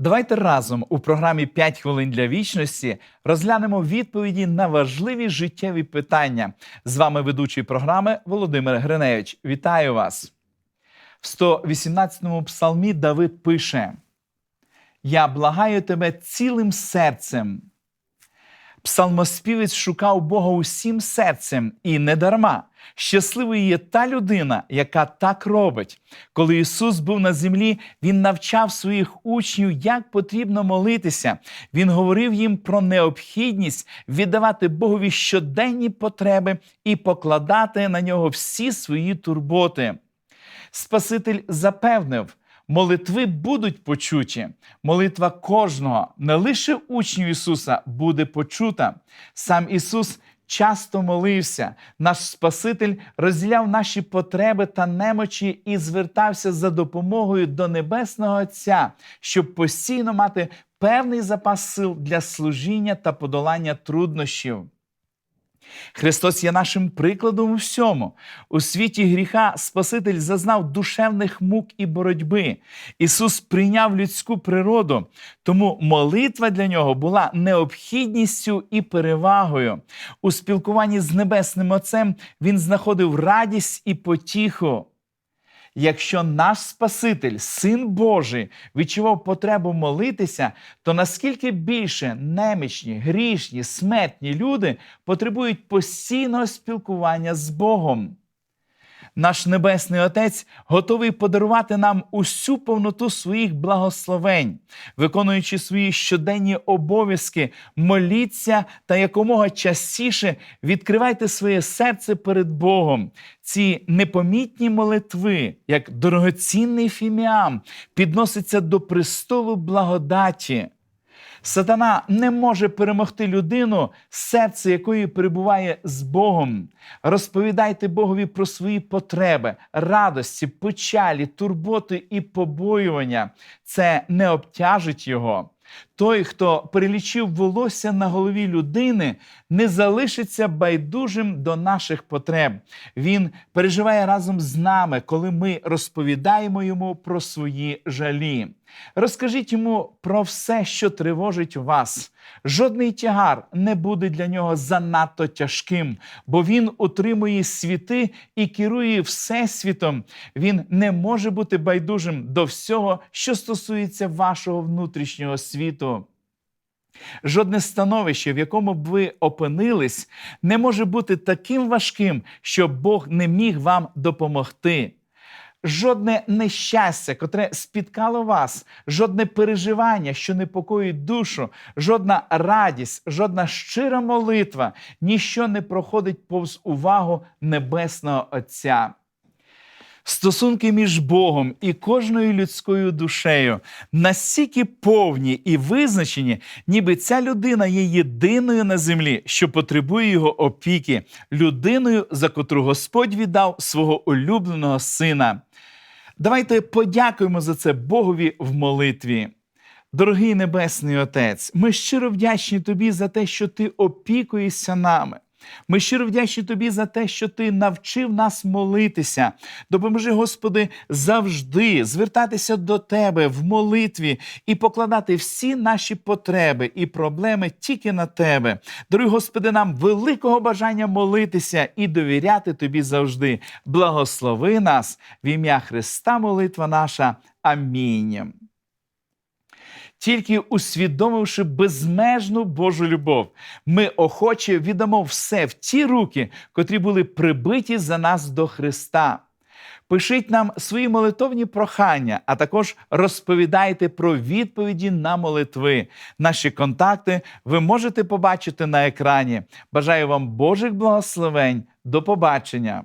Давайте разом у програмі «5 хвилин для вічності розглянемо відповіді на важливі життєві питання. З вами ведучий програми Володимир Гриневич. Вітаю вас! В 118-му псалмі Давид пише: Я благаю тебе цілим серцем. Псалмоспівець шукав Бога усім серцем і не дарма. Щасливою є та людина, яка так робить. Коли Ісус був на землі, Він навчав своїх учнів, як потрібно молитися. Він говорив їм про необхідність віддавати Богові щоденні потреби і покладати на нього всі свої турботи. Спаситель запевнив, молитви будуть почуті. Молитва кожного, не лише учнів Ісуса, буде почута. Сам Ісус часто молився. Наш Спаситель розділяв наші потреби та немочі і звертався за допомогою до Небесного Отця, щоб постійно мати певний запас сил для служіння та подолання труднощів. Христос є нашим прикладом у всьому. У світі гріха Спаситель зазнав душевних мук і боротьби. Ісус прийняв людську природу, тому молитва для нього була необхідністю і перевагою. У спілкуванні з Небесним Отцем Він знаходив радість і потіху. Якщо наш Спаситель, Син Божий, відчував потребу молитися, то наскільки більше немічні, грішні, смертні люди потребують постійного спілкування з Богом. Наш Небесний Отець готовий подарувати нам усю повноту своїх благословень, виконуючи свої щоденні обов'язки, моліться та якомога частіше відкривайте своє серце перед Богом. Ці непомітні молитви, як дорогоцінний фіміам, підносяться до престолу благодаті. Сатана не може перемогти людину, серце якої перебуває з Богом. Розповідайте Богові про свої потреби, радості, печалі, турботи і побоювання. Це не обтяжить його. Той, хто перелічив волосся на голові людини, не залишиться байдужим до наших потреб. Він переживає разом з нами, коли ми розповідаємо йому про свої жалі. Розкажіть йому про все, що тривожить вас. Жодний тягар не буде для нього занадто тяжким, бо він утримує світи і керує всесвітом. Він не може бути байдужим до всього, що стосується вашого внутрішнього світу. Жодне становище, в якому б ви опинились, не може бути таким важким, щоб Бог не міг вам допомогти. Жодне нещастя, котре спіткало вас, жодне переживання, що непокоїть душу, жодна радість, жодна щира молитва, ніщо не проходить повз увагу Небесного Отця. Стосунки між Богом і кожною людською душею настільки повні і визначені, ніби ця людина є єдиною на землі, що потребує його опіки, людиною, за котру Господь віддав свого улюбленого сина. Давайте подякуємо за це Богові в молитві. Дорогий Небесний Отець, ми щиро вдячні Тобі за те, що Ти опікуєшся нами. Ми щиро вдячні Тобі за те, що Ти навчив нас молитися. Допоможи, Господи, завжди звертатися до Тебе в молитві і покладати всі наші потреби і проблеми тільки на Тебе. Даруй, Господи, нам великого бажання молитися і довіряти Тобі завжди. Благослови нас в ім'я Христа, молитва наша. Амінь. Тільки усвідомивши безмежну Божу любов, ми охоче віддамо все в ті руки, котрі були прибиті за нас до Христа. Пишіть нам свої молитовні прохання, а також розповідайте про відповіді на молитви. Наші контакти ви можете побачити на екрані. Бажаю вам Божих благословень. До побачення!